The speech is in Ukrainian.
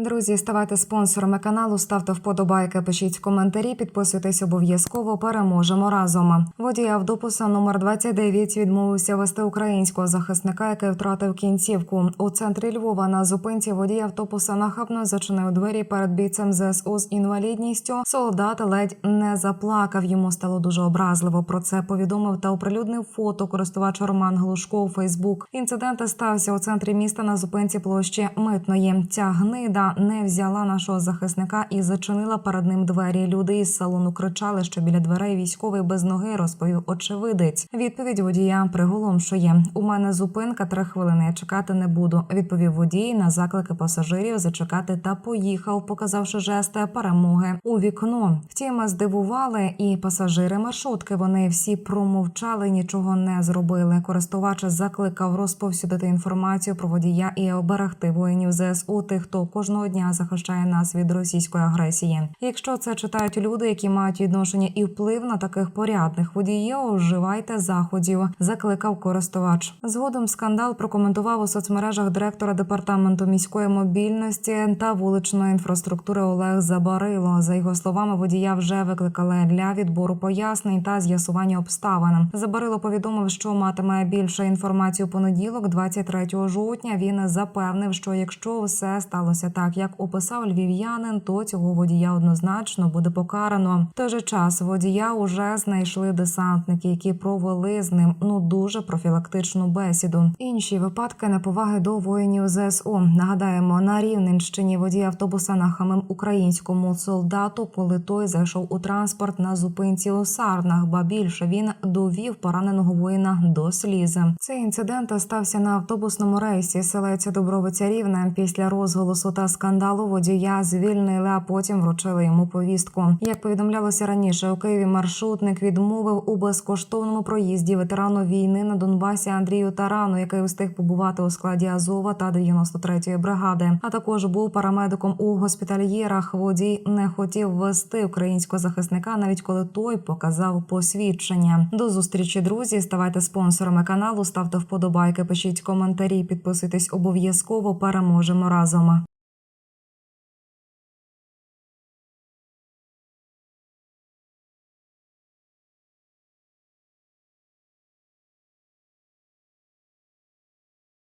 Друзі, ставайте спонсорами каналу, ставте вподобайки, пишіть коментарі, підписуйтесь обов'язково. Переможемо разом. Водій автобуса номер 29 відмовився вести українського захисника, який втратив кінцівку. У центрі Львова на зупинці водій автобуса нахабно зачинив двері перед бійцем ЗСУ з інвалідністю. Солдат ледь не заплакав. Йому стало дуже образливо. Про це повідомив та оприлюднив фото користувач Роман Глушко у Фейсбук. Інцидент стався у центрі міста на зупинці площі Митної. Ця гнида не взяла нашого захисника і зачинила перед ним двері. Люди із салону кричали, що біля дверей військовий без ноги розповів очевидець. Відповідь водія приголомшує. У мене зупинка три хвилини. Я чекати не буду. Відповів водій на заклики пасажирів зачекати та поїхав, показавши жести перемоги у вікно. Втім, здивували і пасажири маршрутки. Вони всі промовчали, нічого не зробили. Користувач закликав розповсюдити інформацію про водія і оберегти воїнів ЗСУ тих, хто кожного дня захищає нас від російської агресії. Якщо це читають люди, які мають відношення і вплив на таких порядних водіїв, вживайте заходів, закликав користувач. Згодом скандал прокоментував у соцмережах директора департаменту міської мобільності та вуличної інфраструктури Олег Забарило. За його словами, водія вже викликали для відбору пояснень та з'ясування обставин. Забарило повідомив, що матиме більше інформації у понеділок, 23 жовтня. Він запевнив, що якщо все сталося так, як описав львів'янин, то цього водія однозначно буде покарано. В той же час водія уже знайшли десантники, які провели з ним ну дуже профілактичну бесіду. Інші випадки неповаги до воїнів ЗСУ. Нагадаємо, на Рівненщині водій автобуса нахамив українському солдату, коли той зайшов у транспорт на зупинці у Сарнах. Ба більше він довів пораненого воїна до слізи. Цей інцидент стався на автобусному рейсі селеця Добровиця Рівне. Після розголосу та скандалу водія звільнили, а потім вручили йому повістку. Як повідомлялося раніше, у Києві маршрутник відмовив у безкоштовному проїзді ветерану війни на Донбасі Андрію Тарану, який встиг побувати у складі Азова та 93-ї бригади. А також був парамедиком у госпітальєрах. Водій не хотів вести українського захисника, навіть коли той показав посвідчення. До зустрічі, друзі. Ставайте спонсорами каналу, ставте вподобайки, пишіть коментарі, підписуйтесь обов'язково. Переможемо разом.